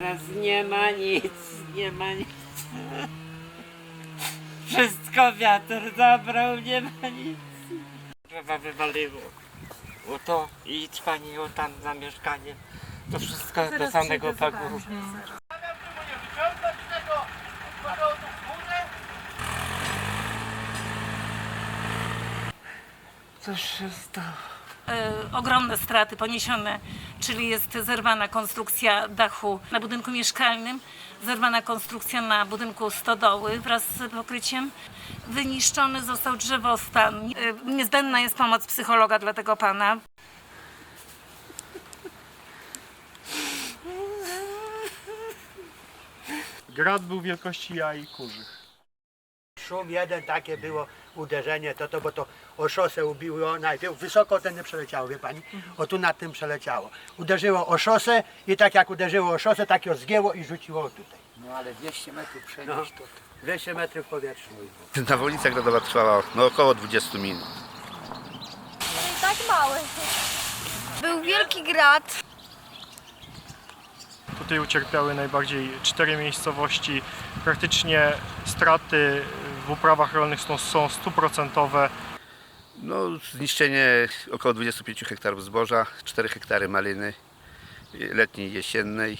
Teraz nie ma nic, nie ma nic. Wszystko wiatr zabrał, nie ma nic. Drzewa wywaliło. O to i idź pani o tam za mieszkanie. To wszystko do samego pagórka. Cóż się stało? E, ogromne straty poniesione, czyli jest zerwana konstrukcja dachu na budynku mieszkalnym, zerwana konstrukcja na budynku stodoły wraz z pokryciem. Wyniszczony został drzewostan. E, Niezbędna jest pomoc psychologa dla tego pana. Grad był wielkości jaj kurzych. Szum jeden, takie było uderzenie, to, to bo to o szosę ubiło najpierw, wysoko ten nie przeleciało, wie pani, o tu nad tym przeleciało. Uderzyło o szosę i tak jak uderzyło o szosę, tak ją zgięło i rzuciło tutaj. No ale 200 metrów przenieść to... 200 metrów w powietrzu. Ta wolnica gradowa trwała no, około 20 minut. tak mały. Był wielki grad. Tutaj ucierpiały najbardziej cztery miejscowości. Praktycznie straty w uprawach rolnych są, są stuprocentowe. No, zniszczenie około 25 hektarów zboża, 4 hektary maliny letniej i jesiennej,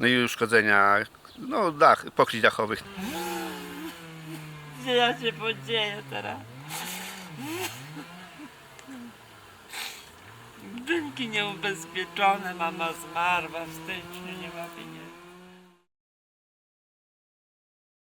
no i uszkodzenia no, dach, pokryć dachowych. Gdzie ja się podzieję teraz? Budynki nieubezpieczone, mama zmarła w styczniu, nie ma pieniędzy.